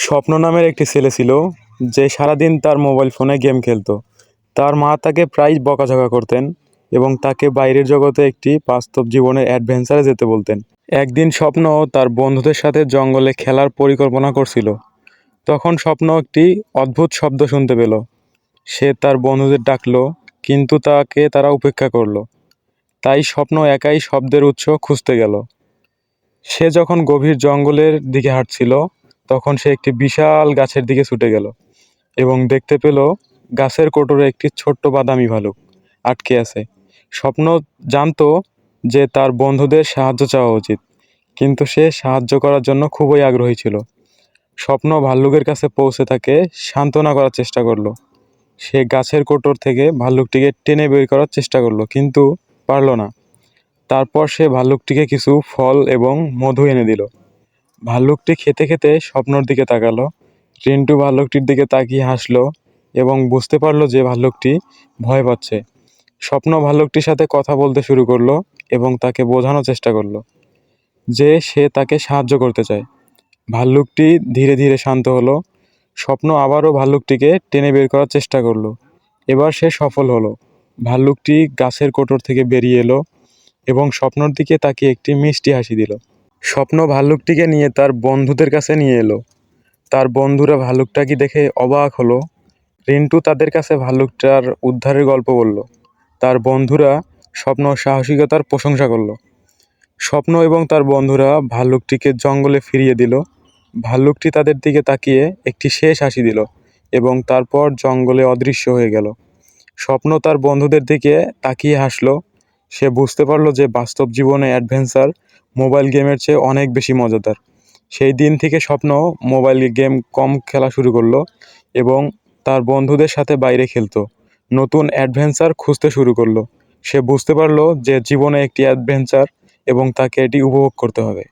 স্বপ্ন নামের একটি ছেলে ছিল যে সারাদিন তার মোবাইল ফোনে গেম খেলতো। তার মা তাকে প্রায় বকাঝকা করতেন এবং তাকে বাইরের জগতে একটি বাস্তব জীবনের অ্যাডভেঞ্চারে যেতে বলতেন। একদিন স্বপ্ন তার বন্ধুদের সাথে জঙ্গলে খেলার পরিকল্পনা করছিল। তখন স্বপ্ন একটি অদ্ভুত শব্দ শুনতে পেল। সে তার বন্ধুদের ডাকলো, কিন্তু তাকে তারা উপেক্ষা করল। তাই স্বপ্ন একাই শব্দের উৎস খুঁজতে গেল। সে যখন গভীর জঙ্গলের দিকে হাঁটছিল তখন সে একটি বিশাল গাছের দিকে ছুটে গেল এবং দেখতে পেল গাছের কোটরে একটি ছোট্ট বাদামি ভালুক আটকে আছে। স্বপ্ন জানতো যে তার বন্ধুদের সাহায্য চাওয়া উচিত, কিন্তু সে সাহায্য করার জন্য খুবই আগ্রহী ছিল। স্বপ্ন ভাল্লুকের কাছে পৌঁছে তাকে সান্ত্বনা করার চেষ্টা করল। সে গাছের কোটর থেকে ভাল্লুকটিকে টেনে বের করার চেষ্টা করল, কিন্তু পারল না। তারপর সে ভাল্লুকটিকে কিছু ফল এবং মধু এনে দিল। ভাল্লুকটি খেতে খেতে স্বপ্নর দিকে তাকালো। রিন্টু ভাল্লুকটির দিকে তাকিয়ে হাসলো এবং বুঝতে পারল যে ভাল্লুকটি ভয় পাচ্ছে। স্বপ্ন ভাল্লুকটির সাথে কথা বলতে শুরু করল এবং তাকে বোঝানোর চেষ্টা করল যে সে তাকে সাহায্য করতে চায়। ভাল্লুকটি ধীরে ধীরে শান্ত হলো। স্বপ্ন আবারও ভাল্লুকটিকে টেনে বের করার চেষ্টা করল। এবার সে সফল হলো। ভাল্লুকটি গাছের কোটর থেকে বেরিয়ে এলো এবং স্বপ্নর দিকে তাকিয়ে একটি মিষ্টি হাসি দিল। স্বপ্ন ভাল্লুকটিকে নিয়ে তার বন্ধুদের কাছে নিয়ে এলো। তার বন্ধুরা ভাল্লুকটাকে দেখে অবাক হলো? রিন্টু তাদের কাছে ভাল্লুকটার উদ্ধারের গল্প বলল। তার বন্ধুরা স্বপ্ন সাহসিকতার প্রশংসা করল। স্বপ্ন এবং তার বন্ধুরা ভাল্লুকটিকে জঙ্গলে ফিরিয়ে দিল। ভাল্লুকটি তাদের দিকে তাকিয়ে একটি শেষ হাসি দিল এবং তারপর জঙ্গলে অদৃশ্য হয়ে গেল। স্বপ্ন তার বন্ধুদের দিকে তাকিয়ে হাসলো। সে বুঝতে পারল যে বাস্তব জীবনে অ্যাডভেঞ্চার মোবাইল গেমের চেয়ে অনেক বেশি মজাদার। সেই দিন থেকে স্বপ্ন মোবাইল গেম কম খেলা শুরু করল এবং তার বন্ধুদের সাথে বাইরে খেলতো। নতুন অ্যাডভেঞ্চার খুঁজতে শুরু করল। সে বুঝতে পারল যে জীবনে একটি অ্যাডভেঞ্চার এবং তাকে এটি উপভোগ করতে হবে।